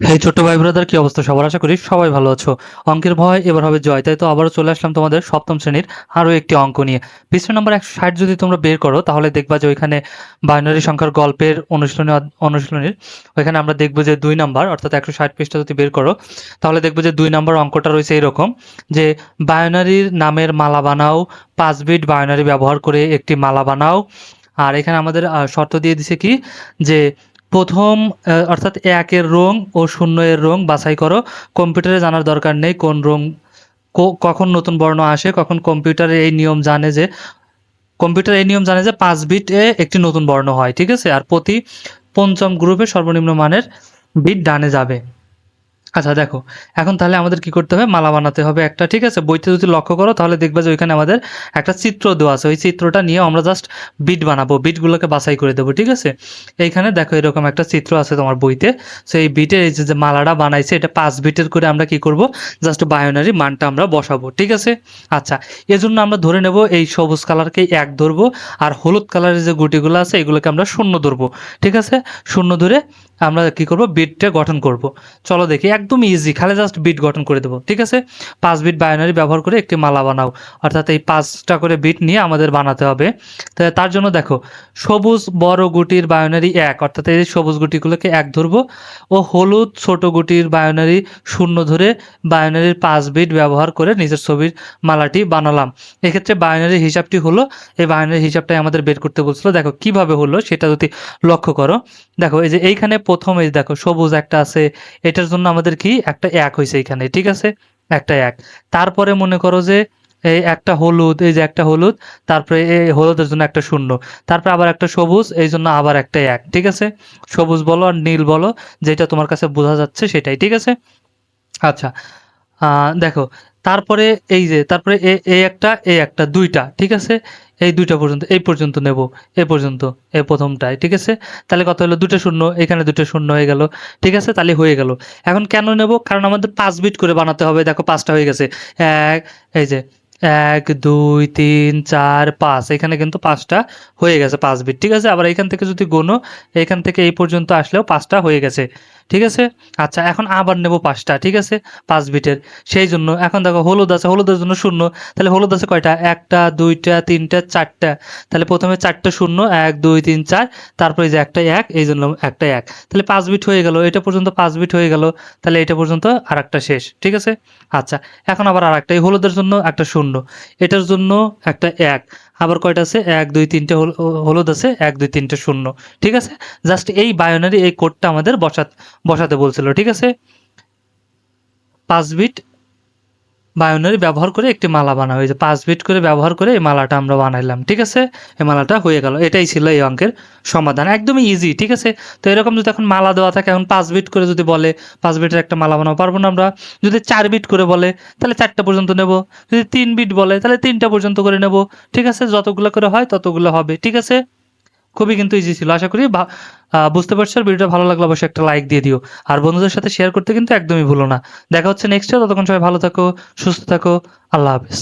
এই ছোট্ট ভাই ব্রাদার কি অবস্থা? সবার আশা করি সবাই ভালো আছো। অঙ্কের ভয় এবার হবে জয়। তাই তো আবারও চলে আসলাম তোমাদের সপ্তম শ্রেণির আরও একটি অঙ্ক নিয়ে। পৃষ্ঠ নম্বর একশো ষাট যদি তোমরা বের করো, তাহলে দেখবা যে ওইখানে বাইনারি সংখ্যার গল্পের অনুশীলনী অনুশীলনীর, ওইখানে আমরা দেখব যে দুই নাম্বার অর্থাৎ একশো ষাট পৃষ্ঠা যদি বের করো, তাহলে দেখব যে দুই নাম্বার অঙ্কটা রয়েছে এরকম, যে বায়নারির নামের মালা বানাও, পাঁচ বিট বায়নারি ব্যবহার করে একটি মালা বানাও। আর এখানে আমাদের শর্ত দিয়ে দিছে কি? যে প্রথম অর্থাৎ একের রং ও শূন্য এর রং বাছাই করো। কম্পিউটারে জানার দরকার নেই কোন রং কখন নতুন বর্ণ আসে, কখন কম্পিউটারে এই নিয়ম জানে যে, কম্পিউটার এই নিয়ম জানে যে পাঁচ বিটে একটি নতুন বর্ণ হয়, ঠিক আছে? আর প্রতি পঞ্চম গ্রুপে সর্বনিম্ন মানের বিট ডানে যাবে। আচ্ছা দেখো, এখন তাহলে আমাদের কি করতে হবে? মালা বানাতে হবে একটা, ঠিক আছে? বইতে যদি লক্ষ্য করো, তাহলে দেখবে যে ওইখানে আমাদের একটা চিত্র দেওয়া আছে। ওই চিত্রটা নিয়ে আমরা জাস্ট বিট বানাবো বিটগুলোকে বাছাই করে দেবো, ঠিক আছে? এইখানে দেখো এরকম একটা চিত্র আছে তোমার বইতে। সো এই বিটের এই যে মালাটা বানাইছে, এটা পাঁচ বিটের করে আমরা কি করব? জাস্ট বায়োনারি মানটা আমরা বসাবো, ঠিক আছে? আচ্ছা এজন্য আমরা ধরে নেব এই সবুজ কালারকে এক ধরবো, আর হলুদ কালারের যে গুটিগুলো আছে, এগুলোকে আমরা শূন্য ধরবো, ঠিক আছে? শূন্য ধরে আমরা কি করব? বিটটা গঠন করব। চলো দেখি, একদম ইজি খালি জাস্ট বিট গঠন করে দেবো, ঠিক আছে? পাঁচ বিট বায়োনারি ব্যবহার করে একটি মালা বানাও। অর্থাৎ এই পাঁচটা করে বিট নিয়ে আমাদের বানাতে হবে। তার জন্য দেখো, সবুজ বড় গুটির বায়োনারি এক। অর্থাৎ এই সবুজ গুটিগুলোকে এক ধরবো ও হলুদ ছোট গুটির বায়োনারি শূন্য ধরে বায়োনারির পাঁচ বিট ব্যবহার করে নিজের ছবির মালাটি বানালাম। এক্ষেত্রে বায়োনারির হিসাবটি হলো, এই বায়োনারির হিসাবটাই আমাদের বের করতে বলছিল। দেখো কীভাবে হলো সেটা যদি লক্ষ্য করো। দেখো, এই যে এইখানে প্রথম এই দেখো, সবুজ একটা আছে, এটার জন্য আমাদের কি? একটা এক হয়েছে এখানে ঠিক আছে? একটা এক। তারপরে মনে করো যে এই একটা হলুদ, এই যে একটা হলুদ, তারপরে এই হলুদের জন্য একটা শূন্য, তারপরে আবার একটা সবুজ, এই জন্য আবার একটা এক, ঠিক আছে? সবুজ বলো আর নীল বলো, যেটা তোমার কাছে বোঝা যাচ্ছে সেটাই, ঠিক আছে? আচ্ছা দেখো, তারপরে এই যে, তারপরে এ- এই একটা এই একটা, দুইটা, ঠিক আছে? এই দুইটা পর্যন্ত, এই পর্যন্ত নেব এই পর্যন্ত এই প্রথমটায়, ঠিক আছে? তাহলে কত হলো? দুটো শূন্য, এখানে দুটো শূন্য হয়ে গেল, ঠিক আছে? তাহলে হয়ে গেল। এখন কেন নেব? কারণ আমাদের পাঁচ বিট করে বানাতে হবে, দেখো পাঁচটা হয়ে গেছে। এক, এই যে, এক, দুই, তিন, চার, পাঁচ, এখানে কিন্তু পাঁচটা হয়ে গেছে, পাঁচ বিট ঠিক আছে? আবার এখান থেকে যদি গোনো, এখান থেকে এই পর্যন্ত আসলেও পাঁচটা হয়ে গেছে। ঠিক আছে? আচ্ছা এখন আবার নেব পাঁচটা, ঠিক আছে? পাঁচ বিটের। সেই জন্য এখন দেখো হলুদ আছে, হলুদের জন্য শূন্য। তাহলে হলুদ আছে কয়টা? একটা, দুইটা, তিনটা, চারটা। তাহলে প্রথমে চারটা শূন্য, এক, দুই, তিন, চার। তারপরে যে একটা এক, এই জন্য একটা এক। তাহলে পাঁচ বিট হয়ে গেল, এটা পর্যন্ত পাঁচ বিট হয়ে গেল। তাহলে এটা পর্যন্ত আর একটা শেষ, ঠিক আছে? আচ্ছা এখন আবার আর একটা এই হলুদের জন্য একটা শূন্য। এটার জন্য একটা এক। আবার কয়টা আছে? এক, দুই, তিনটে হল- হলুদ আছে, এক, দুই, তিনটে শূন্য। ঠিক আছে? জাস্ট এই বায়োনারি এই কোডটা আমাদের বসাত, বসাতে বলছিল, ঠিক আছে? পাঁচ বিট বায়োনারি ব্যবহার করে একটি মালা বানা হয়েছে। পাঁচ বিট করে ব্যবহার করে এই মালাটা আমরা বানাইলাম, ঠিক আছে? এই মালাটা হয়ে গেল। এটাই ছিল এই অঙ্কের সমাধান। একদমই ইজি ঠিক আছে? তো এরকম যদি এখন মালা দেওয়া থাকে, এখন পাঁচ বিট করে যদি বলে, পাঁচ বিটের একটা মালা বানাবো, পারব না আমরা? যদি চার বিট করে বলে, তাহলে চারটা পর্যন্ত নেব। যদি তিন বিট বলে, তাহলে তিনটা পর্যন্ত করে নেব, ঠিক আছে? যতগুলো করে হয় ততগুলো হবে, ঠিক আছে? খুবই কিন্তু ইজি ছিল। আশা করি বুঝতে পারছ আর ভিডিওটা ভালো লাগলে অবশ্যই একটা লাইক দিয়ে দিও। আর বন্ধুদের সাথে শেয়ার করতে কিন্তু একদমই ভুলো না। দেখা হচ্ছে নেক্সটে ততক্ষণ সবাই ভালো থাকো, সুস্থ থাকো। আল্লাহ হাফেজ।